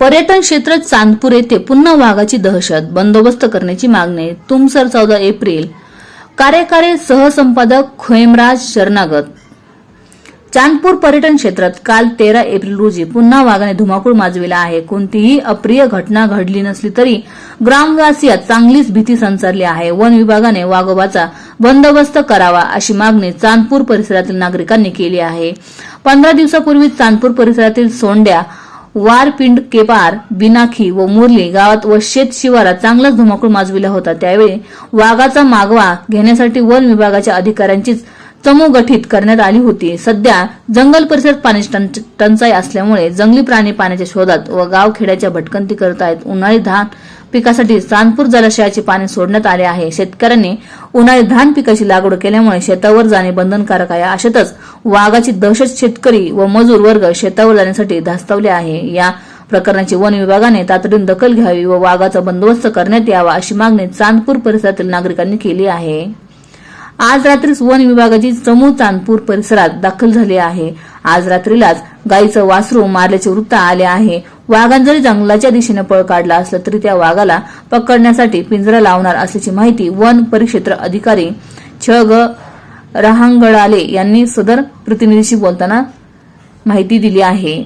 पर्यटन क्षेत्र चांदपूर येथे पुन्हा वाघाची दहशत बंदोबस्त करण्याची मागणी तुमसर चौदा एप्रिल. कार्यकारी सहसंपादक खोयमराज शरणागत. चांदपूर पर्यटन क्षेत्रात काल तेरा एप्रिल रोजी पुन्हा वाघाने धुमाकूळ माजविला आहे. कोणतीही अप्रिय घटना घडली नसली तरी ग्रामवासियात चांगलीच भीती संचारली आहे. वन विभागाने वाघोबाचा बंदोबस्त करावा अशी मागणी चांदपूर परिसरातील नागरिकांनी केली आहे. पंधरा दिवसापूर्वी चांदपूर परिसरातील सोंड्या वारपिंड केपार बिनाखी व मुरली गावात व शेत शिवारात चांगलाच धुमाकूळ माजविला होता. त्यावेळी वाघाचा मागवा घेण्यासाठी वन विभागाच्या अधिकाऱ्यांचीच चमू गठीत करण्यात आली होती. सध्या जंगल परिसरात पाणी टंच- टंचाई असल्यामुळे जंगली प्राणी पाण्याच्या शोधात व गावखेड्याच्या भटकंती करत आहेत उन्हाळी धान पिकासाठी चांदपूर जलाशयाचे पाणी सोडण्यात आले आहे. शेतकऱ्यांनी उन्हाळी धान पिकाची लागवड केल्यामुळे शेतावर जाणे बंधनकारक आहे. अशातच वाघाची दहशत शेतकरी व मजूर वर्ग शेतावर जाण्यासाठी धास्तावले आहे. या प्रकरणाची वन विभागाने तातडीने दखल घ्यावी व वाघाचा बंदोबस्त करण्यात यावा अशी मागणी चांदपूर परिसरातील नागरिकांनी केली आहे. आज रात्रीच वन विभागाची चमू चांदपूर परिसरात दाखल झाली आहे. आज रात्रीलाच गायीचं वासरू मारल्याचे वृत्त आले आहे. वाघान जरी जंगलाच्या दिशेने पळ काढला असला तरी त्या वाघाला पकडण्यासाठी पिंजरा लावणार असल्याची माहिती वन परिक्षेत्र अधिकारी छ ग रहांगडाले यांनी सदर प्रतिनिधीशी बोलताना माहिती दिली आहे.